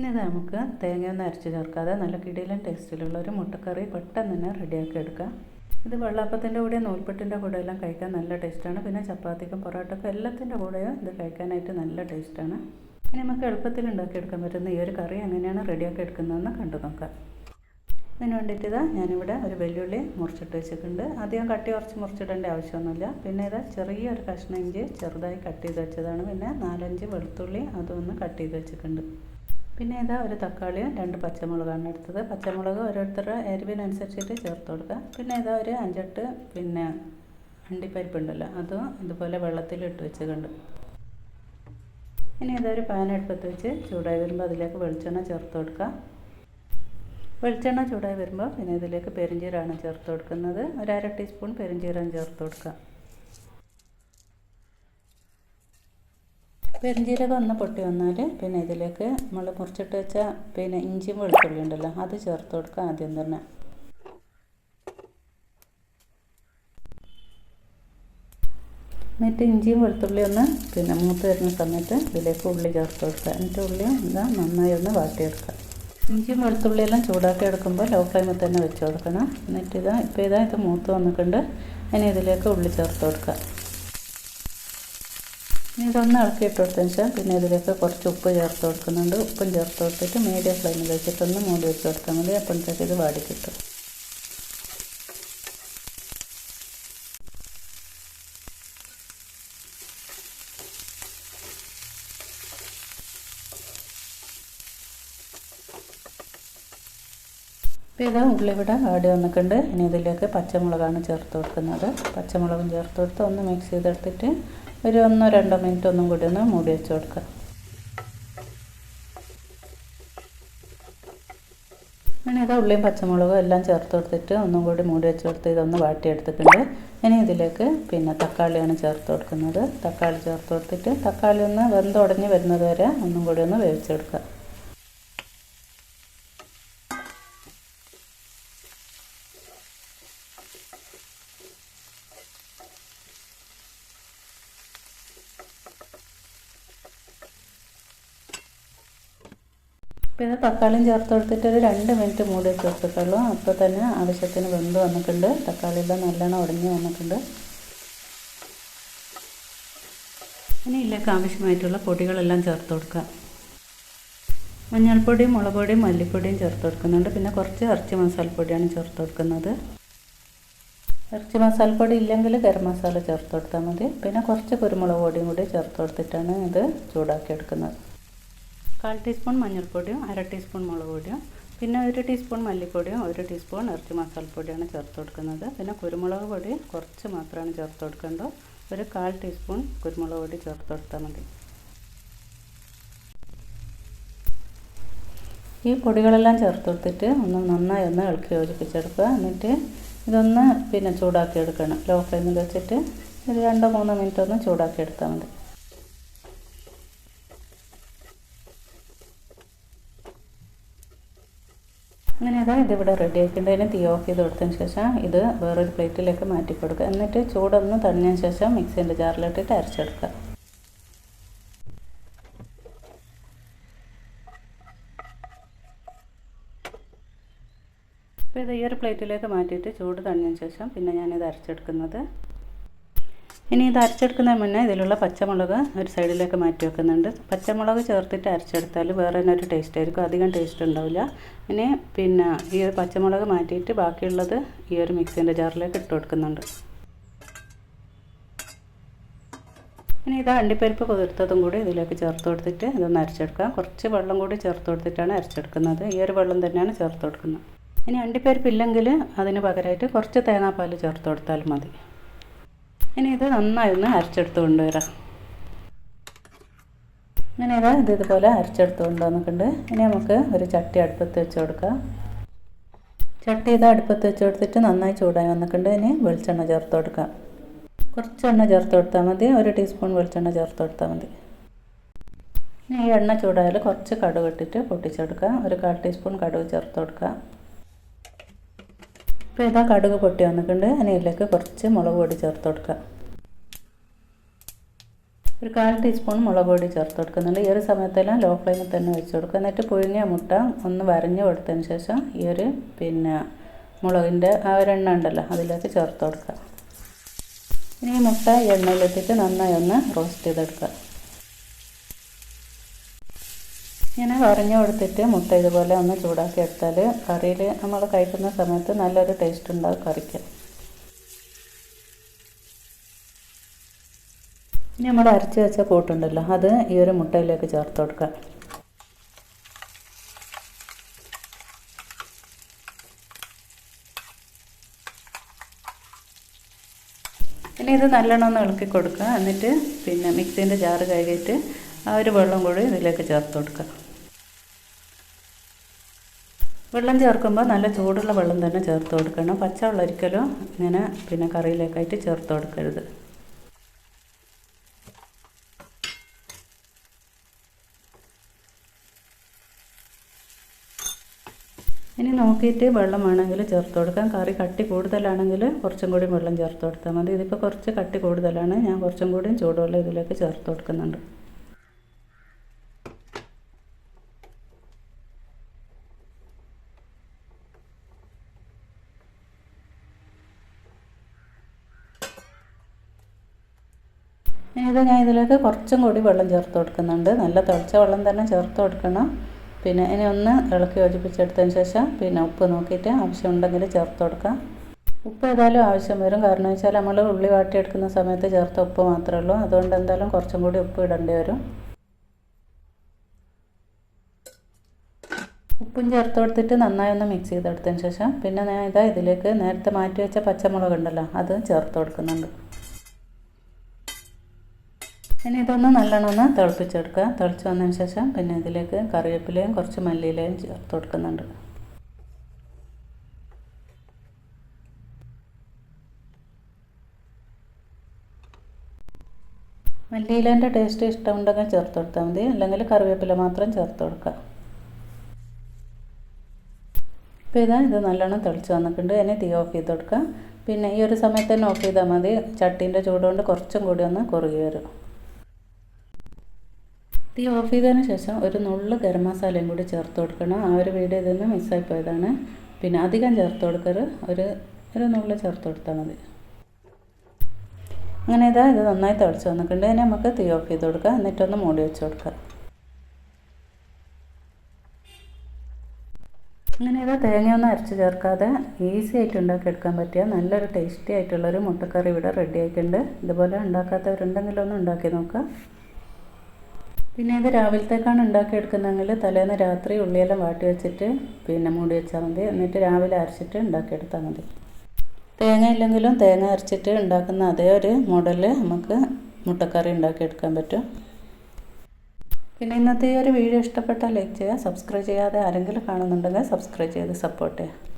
ഇനി നമുക്ക് തേങ്ങ തേങ്ങയൊന്നും അരച്ച് ചേർക്കാതെ നല്ല കിടിലൻ ടേസ്റ്റിലുള്ള ഒരു മുട്ടക്കറി പെട്ടെന്ന് തന്നെ റെഡിയാക്കി എടുക്കാം. ഇത് വെള്ളാപ്പത്തിന്റെ കൂടെ നൂൽപ്പെട്ടിന്റെ കൂടെ എല്ലാം കഴിക്കാൻ നല്ല ടേസ്റ്റാണ് പിന്നെ ചപ്പാത്തിക്കും പൊറോട്ടക്കും എല്ലാത്തിന്റെ കൂടെയും ഇത് കഴിക്കാനായിട്ട് നല്ല ടേസ്റ്റാണ് ഇനി നമുക്ക് എളുപ്പത്തിൽ ഉണ്ടാക്കിയെടുക്കാൻ പറ്റുന്ന ഈ ഒരു കറി എങ്ങനെയാണ് റെഡിയാക്കി എടുക്കുന്നതെന്ന് കണ്ടു നോക്കാം. ഇതിന് വേണ്ടിയിട്ട് ഇതാ ഞാനിവിടെ ഒരു വെല്ലുള്ളി മുറിച്ചിട്ട് വെച്ചിട്ടുണ്ട്. അധികം കട്ടി കുറച്ച് മുറിച്ചിടേണ്ട ആവശ്യമൊന്നുമില്ല. പിന്നെ ഇതാ ചെറിയൊരു കഷ്ണം ഇഞ്ചി ചെറുതായി കട്ട് ചെയ്ത് വെച്ചതാണ്. പിന്നെ നാലഞ്ച് വെളുത്തുള്ളി അതൊന്ന് കട്ട് ചെയ്ത് വെച്ചിട്ടുണ്ട്. പിന്നെ ഇതാ ഒരു തക്കാളിയും രണ്ട് പച്ചമുളകാണ് എടുത്തത്. പച്ചമുളക് ഓരോരുത്തരുടെ എരിവിനനുസരിച്ചിട്ട് ചേർത്ത് കൊടുക്കുക. പിന്നെ ഇതാ ഒരു അഞ്ചെട്ട് പിന്നെ അണ്ടിപ്പരിപ്പുണ്ടല്ലോ അതും ഇതുപോലെ വെള്ളത്തിൽ ഇട്ട് കണ്ട് ഇനി ഇതൊരു പാൻ അടുപ്പത്ത് വെച്ച് ചൂടായി വരുമ്പോൾ അതിലേക്ക് വെളിച്ചെണ്ണ ചേർത്ത് കൊടുക്കുക. വെളിച്ചെണ്ണ ചൂടായി വരുമ്പോൾ പിന്നെ ഇതിലേക്ക് പെരിഞ്ചീരമാണ് ചേർത്ത് കൊടുക്കുന്നത്. ഒരു അര ടീസ്പൂൺ പെരിഞ്ചീരം ചേർത്ത് കൊടുക്കുക. പെരിഞ്ചീരകം ഒന്ന് പൊട്ടി വന്നാൽ പിന്നെ ഇതിലേക്ക് നമ്മൾ മുറിച്ചിട്ട് വെച്ച പിന്നെ ഇഞ്ചിയും വെളുത്തുള്ളി ഉണ്ടല്ലോ അത് ചേർത്ത് കൊടുക്കുക ആദ്യം തന്നെ. എന്നിട്ട് ഇഞ്ചിയും വെളുത്തുള്ളി ഒന്ന് പിന്നെ മൂത്ത് വരുന്ന സമയത്ത് ഇതിലേക്ക് ഉള്ളി ചേർത്ത് കൊടുക്കുക. എന്നിട്ട് ഉള്ളി എന്താ നന്നായി ഒന്ന് വാട്ടിയെടുക്കുക. ഇഞ്ചിയും വെളുത്തുള്ളിയെല്ലാം ചൂടാക്കി എടുക്കുമ്പോൾ ലോ ഫ്ലെയിമിൽ തന്നെ വെച്ച് കൊടുക്കണം. എന്നിട്ട് ഇതാ ഇപ്പോൾ ഇതാ ഇത് മൂത്ത് വന്നിട്ടുണ്ട്. ഇനി ഇതിലേക്ക് ഉള്ളി ചേർത്ത് കൊടുക്കുക. ഇതൊന്ന് ഇളക്കി ഇട്ട് കൊടുത്തതിന് ശേഷം പിന്നെ ഇതിലേക്ക് കുറച്ച് ഉപ്പ് ചേർത്ത് കൊടുക്കുന്നുണ്ട്. ഉപ്പും ചേർത്ത് കൊടുത്തിട്ട് മീഡിയം ഫ്ലെയിമിൽ വെച്ചിട്ടൊന്ന് മൂടി വെച്ച് കൊടുത്താൽ മതി. അപ്പോഴത്തേക്ക് ഇത് വാടി കിട്ടും. ഇത് ഉള്ളിവിടെ ആടി വന്നിട്ടുണ്ട്. ഇനി ഇതിലേക്ക് പച്ചമുളകാണ് ചേർത്ത് കൊടുക്കുന്നത്. പച്ചമുളകും ചേർത്ത് കൊടുത്ത് ഒന്ന് മിക്സ് ചെയ്തെടുത്തിട്ട് ഒരു ഒന്നോ രണ്ടോ മിനിറ്റ് ഒന്നും കൂടി ഒന്ന് മൂടി വെച്ച് കൊടുക്കുക. ഇനി ഇത് ഉള്ളിയും പച്ചമുളകും എല്ലാം ചേർത്ത് കൊടുത്തിട്ട് ഒന്നും കൂടി മൂടി വെച്ച് കൊടുത്ത് ഇതൊന്ന് വാട്ടിയെടുത്തിട്ടുണ്ട്. ഇനി ഇതിലേക്ക് പിന്നെ തക്കാളിയാണ് ചേർത്ത് കൊടുക്കുന്നത്. തക്കാളി ചേർത്ത് കൊടുത്തിട്ട് തക്കാളി ഒന്ന് വെന്തുടഞ്ഞ് വരുന്നത് വരെ ഒന്നും കൂടി ഒന്ന് വേവിച്ചെടുക്കുക പിന്നെ തക്കാളിയും ചേർത്ത് കൊടുത്തിട്ട് ഒരു രണ്ട് മിനിറ്റ് മൂടി വെച്ച് കൊടുത്തിട്ടുള്ളൂ അപ്പോൾ തന്നെ ആവശ്യത്തിന് വെന്ത് വന്നിട്ടുണ്ട്. തക്കാളിയെല്ലാം നല്ലോണം ഉടഞ്ഞ് വന്നിട്ടുണ്ട്. ഇനി ഇതിലേക്ക് ആവശ്യമായിട്ടുള്ള പൊടികളെല്ലാം ചേർത്ത് കൊടുക്കുക മഞ്ഞൾപ്പൊടിയും മുളക് പൊടിയും മല്ലിപ്പൊടിയും ചേർത്ത് കൊടുക്കുന്നുണ്ട്. പിന്നെ കുറച്ച് ഇറച്ചി മസാലപ്പൊടിയാണ് ചേർത്ത് കൊടുക്കുന്നത്. ഇറച്ചി മസാലപ്പൊടി ഇല്ലെങ്കിൽ ഗരം മസാല ചേർത്ത് കൊടുത്താൽ മതി. പിന്നെ കുറച്ച് കുരുമുളക് പൊടിയും കൂടി ചേർത്ത് കൊടുത്തിട്ടാണ് ഇത് ചൂടാക്കി എടുക്കുന്നത്. കാൽ ടീസ്പൂൺ മഞ്ഞൾപ്പൊടിയും അര ടീസ്പൂൺ മുളക് പൊടിയും പിന്നെ ഒരു ടീസ്പൂൺ മല്ലിപ്പൊടിയും ഒരു ടീസ്പൂൺ ഇറച്ചി മസാലപ്പൊടിയാണ് ചേർത്ത് കൊടുക്കുന്നത്. പിന്നെ കുരുമുളക് പൊടി കുറച്ച് മാത്രമാണ് ചേർത്ത് കൊടുക്കേണ്ടത് ഒരു കാൽ ടീസ്പൂൺ കുരുമുളക് പൊടി ചേർത്ത് കൊടുത്താൽ മതി. ഈ പൊടികളെല്ലാം ചേർത്ത് കൊടുത്തിട്ട് ഒന്ന് നന്നായി ഒന്ന് ഇളക്കി യോജിപ്പിച്ചെടുക്കുക. എന്നിട്ട് ഇതൊന്ന് പിന്നെ ചൂടാക്കി എടുക്കണം. ലോ ഫ്ലെയിമിൽ വെച്ചിട്ട് ഒരു രണ്ടോ മൂന്നോ മിനിറ്റ് ഒന്ന് ചൂടാക്കി എടുത്താൽ മതി. അങ്ങനെ അത് ഇതിവിടെ റെഡി ആക്കേണ്ടതിന് തീ ഓഫ് ചെയ്ത് കൊടുത്തതിന് ശേഷം ഇത് വേറൊരു പ്ലേറ്റിലേക്ക് മാറ്റി കൊടുക്കുക. എന്നിട്ട് ചൂടൊന്ന് തണിഞ്ഞതിന് ശേഷം മിക്സിന്റെ ജാറിലിട്ടിട്ട് അരച്ചെടുക്കുക. അപ്പോൾ ഇത് ഈ ഒരു പ്ലേറ്റിലേക്ക് മാറ്റിയിട്ട് ചൂട് തണിഞ്ഞതിന് ശേഷം പിന്നെ ഞാനിത് അരച്ചെടുക്കുന്നത്. ഇനി ഇത് അരച്ചെടുക്കുന്നതിന് മുന്നേ ഇതിലുള്ള പച്ചമുളക് ഒരു സൈഡിലേക്ക് മാറ്റി വെക്കുന്നുണ്ട്. പച്ചമുളക് ചേർത്തിട്ട് അരച്ചെടുത്താൽ വേറെ തന്നെ ഒരു ടേസ്റ്റ് ആയിരിക്കും. അധികം ടേസ്റ്റ് ഉണ്ടാവില്ല. ഇനി പിന്നെ ഈ ഒരു പച്ചമുളക് മാറ്റിയിട്ട് ബാക്കിയുള്ളത് ഈ ഒരു മിക്സിന്റെ ജാറിലേക്ക് ഇട്ട് കൊടുക്കുന്നുണ്ട്. ഇനി ഇത് അണ്ടിപ്പരിപ്പ് കുതിർത്തതും കൂടി ഇതിലേക്ക് ചേർത്ത് കൊടുത്തിട്ട് ഇതൊന്ന് അരച്ചെടുക്കാം കുറച്ച് വെള്ളം കൂടി ചേർത്ത് കൊടുത്തിട്ടാണ് അരച്ചെടുക്കുന്നത്. ഈ ഒരു വെള്ളം തന്നെയാണ് ചേർത്ത് കൊടുക്കുന്നത്. ഇനി അണ്ടിപ്പരിപ്പ് ഇല്ലെങ്കിൽ അതിന് പകരമായിട്ട് കുറച്ച് തേങ്ങാപ്പാൽ ചേർത്ത് കൊടുത്താൽ മതി. ഇനി ഇത് നന്നായി ഒന്ന് അരച്ചെടുത്ത് കൊണ്ടുവരാം. ഇങ്ങനെ ഇതാ ഇത് ഇതുപോലെ അരച്ചെടുത്ത് കൊണ്ടുവന്നിട്ടുണ്ട്. ഇനി നമുക്ക് ഒരു ചട്ടി അടുപ്പത്ത് വെച്ച് കൊടുക്കാം. ചട്ടി ഇത് അടുപ്പത്ത് വെച്ച് കൊടുത്തിട്ട് നന്നായി ചൂടായി വന്നിട്ടുണ്ട്. ഇനി വെളിച്ചെണ്ണ ചേർത്ത് കൊടുക്കാം. കുറച്ച് എണ്ണ ചേർത്ത് കൊടുത്താൽ മതി. ഒരു ടീസ്പൂൺ വെളിച്ചെണ്ണ ചേർത്ത് കൊടുത്താൽ മതി. ഇനി ഈ എണ്ണ ചൂടായാൽ കുറച്ച് കടുക് ഇട്ടിട്ട് പൊട്ടിച്ചെടുക്കുക ഒരു കാൽ ടീസ്പൂൺ കടുക് ചേർത്ത് കൊടുക്കുക ഇപ്പോൾ ഇതാ കടുക് പൊട്ടി വന്നിട്ടുണ്ട്. അതിലേക്ക് കുറച്ച് മുളക് പൊടി ചേർത്ത് കൊടുക്കുക. ഒരു കാൽ ടീസ്പൂൺ മുളക് പൊടി ചേർത്ത് കൊടുക്കുന്നുണ്ട്. ഈ ഒരു സമയത്തെല്ലാം ലോ ഫ്ലെയിമിൽ തന്നെ വെച്ച് കൊടുക്കുക. എന്നിട്ട് പുഴുങ്ങിയ മുട്ട ഒന്ന് വരഞ്ഞു കൊടുത്തതിന് ശേഷം ഈ ഒരു പിന്നെ മുളകിന്റെ ആ ഒരു എണ്ണ ഉണ്ടല്ലോ അതിലേക്ക് ചേർത്ത് കൊടുക്കുക. ഇനി ഈ മുട്ട എണ്ണയിലെത്തിയിട്ട് നന്നായി ഒന്ന് റോസ്റ്റ് ചെയ്തെടുക്കുക. ഇങ്ങനെ വറഞ്ഞു കൊടുത്തിട്ട് മുട്ട ഇതുപോലെ ഒന്ന് ചൂടാക്കി എടുത്താൽ കറിയിൽ നമ്മൾ കഴിക്കുന്ന സമയത്ത് നല്ലൊരു ടേസ്റ്റ് ഉണ്ടാവും കറിക്ക്. ഇനി നമ്മൾ അരച്ച് വെച്ച കൂട്ടുണ്ടല്ലോ അത് ഈ ഒരു മുട്ടയിലേക്ക് ചേർത്ത് കൊടുക്കുക. ഇനി ഇത് നല്ലോണം ഒന്ന് ഇളക്കി കൊടുക്കുക എന്നിട്ട് പിന്നെ മിക്സീന്റെ ജാറ് കഴുകിയിട്ട് ആ ഒരു വെള്ളം കൂടി ഇതിലേക്ക് ചേർത്ത് കൊടുക്കുക. വെള്ളം ചേർക്കുമ്പോൾ നല്ല ചൂടുള്ള വെള്ളം തന്നെ ചേർത്ത് കൊടുക്കണം. പച്ചവെള്ളം ഒരിക്കലും ഇങ്ങനെ പിന്നെ കറിയിലേക്കായിട്ട് ചേർത്ത് കൊടുക്കരുത്. ഇനി നോക്കിയിട്ട് വെള്ളം വേണമെങ്കിൽ ചേർത്ത് കൊടുക്കാം. കറി കട്ടി കൂടുതലാണെങ്കിൽ കുറച്ചും കൂടി വെള്ളം ചേർത്ത് കൊടുത്താൽ മതി. ഇതിപ്പോൾ കുറച്ച് കട്ടി കൂടുതലാണ്. ഞാൻ കുറച്ചും കൂടി ചൂടുവെള്ളം ഇതിലേക്ക് ചേർത്ത് കൊടുക്കുന്നുണ്ട്. ഇത് ഞാൻ ഇതിലേക്ക് കുറച്ചും കൂടി വെള്ളം ചേർത്ത് കൊടുക്കുന്നുണ്ട്. നല്ല തിളച്ച വെള്ളം തന്നെ ചേർത്ത് കൊടുക്കണം. പിന്നെ ഇനി ഒന്ന് ഇളക്കി യോജിപ്പിച്ചെടുത്തതിന് ശേഷം പിന്നെ ഉപ്പ് നോക്കിയിട്ട് ആവശ്യമുണ്ടെങ്കിൽ ചേർത്ത് കൊടുക്കാം. ഉപ്പ് ഏതായാലും ആവശ്യം വരും. കാരണം വെച്ചാൽ നമ്മൾ ഉള്ളി വാട്ടിയെടുക്കുന്ന സമയത്ത് ചേർത്ത ഉപ്പ് മാത്രമേ ഉള്ളൂ. അതുകൊണ്ട് എന്തായാലും കുറച്ചും കൂടി ഉപ്പ് ഇടേണ്ടി വരും. ഉപ്പും ചേർത്ത് കൊടുത്തിട്ട് നന്നായി ഒന്ന് മിക്സ് ചെയ്തെടുത്തതിന് ശേഷം പിന്നെ ഞാൻ ഇതാ ഇതിലേക്ക് നേരത്തെ മാറ്റി വെച്ച പച്ചമുളക് ഉണ്ടല്ലോ അത് ചേർത്ത് കൊടുക്കുന്നുണ്ട്. ഇനി ഇതൊന്ന് നല്ലോണം ഒന്ന് തിളപ്പിച്ചെടുക്കുക. തിളച്ച് വന്നതിന് ശേഷം പിന്നെ ഇതിലേക്ക് കറിവേപ്പിലയും കുറച്ച് മല്ലിയിലയും ചേർത്ത് കൊടുക്കുന്നുണ്ട് മല്ലിയിലേന്റെ ടേസ്റ്റ് ഇഷ്ടമുണ്ടെങ്കിൽ ചേർത്ത് കൊടുത്താൽ മതി. അല്ലെങ്കിൽ കറിവേപ്പില മാത്രം ചേർത്ത് കൊടുക്കുക. ഇപ്പോൾ ഇതാ ഇത് നല്ലോണം തിളച്ച് വന്നിട്ടുണ്ട്. ഇനി തീ ഓഫ് ചെയ്ത് കൊടുക്കുക. പിന്നെ ഈ ഒരു സമയത്ത് തന്നെ ഓഫ് ചെയ്താൽ മതി. ചട്ടീന്റെ ചൂടുകൊണ്ട് കുറച്ചും കൂടി ഒന്ന് കുറുകി വരും. തീ ഓഫ് ചെയ്തതിന് ശേഷം ഒരു നുള്ളു ഗരം മസാലയും കൂടി ചേർത്ത് കൊടുക്കണം. ആ ഒരു വീഡിയോ ഇതിൽ നിന്ന് മിസ്സായി പോയതാണ്. പിന്നെ അധികം ചേർത്ത് കൊടുക്കരുത്. ഒരു ഒരു നുള്ളു ചേർത്ത് കൊടുത്താൽ മതി. അങ്ങനെ ഇതാ ഇത് നന്നായി തിളച്ച് വന്നിട്ടുണ്ട്. ഇനി നമുക്ക് തീ ഓഫ് ചെയ്ത് കൊടുക്കുക എന്നിട്ടൊന്ന് മൂടി വെച്ച് കൊടുക്കുക അങ്ങനെ ഇതാ തേങ്ങയൊന്നും അരച്ച് ചേർക്കാതെ ഈസി ആയിട്ട് ഉണ്ടാക്കിയെടുക്കാൻ പറ്റിയ നല്ലൊരു ടേസ്റ്റി ആയിട്ടുള്ളൊരു മുട്ടക്കറി ഇവിടെ റെഡി ആയിട്ടുണ്ട്. ഇതുപോലെ ഉണ്ടാക്കാത്തവരുണ്ടെങ്കിൽ ഒന്ന് ഉണ്ടാക്കി നോക്കുക. പിന്നെ ഇത് രാവിലത്തേക്കാണ് ഉണ്ടാക്കിയെടുക്കുന്നതെങ്കിൽ തലേന്ന് രാത്രി ഉള്ളിയെല്ലാം വാട്ടി വെച്ചിട്ട് പിന്നെ മൂടി വെച്ചാൽ മതി. എന്നിട്ട് രാവിലെ അരച്ചിട്ട് ഉണ്ടാക്കിയെടുത്താൽ മതി. തേങ്ങ ഇല്ലെങ്കിലും തേങ്ങ അരച്ചിട്ട് ഉണ്ടാക്കുന്ന അതേ ഒരു മോഡലിൽ നമുക്ക് മുട്ടക്കറി ഉണ്ടാക്കിയെടുക്കാൻ പറ്റും. പിന്നെ ഇന്നത്തെ ഈ ഒരു വീഡിയോ ഇഷ്ടപ്പെട്ടാൽ ലൈക്ക് ചെയ്യുക സബ്സ്ക്രൈബ് ചെയ്യാതെ ആരെങ്കിലും കാണുന്നുണ്ടെങ്കിൽ സബ്സ്ക്രൈബ് ചെയ്ത് സപ്പോർട്ട് ചെയ്യുക.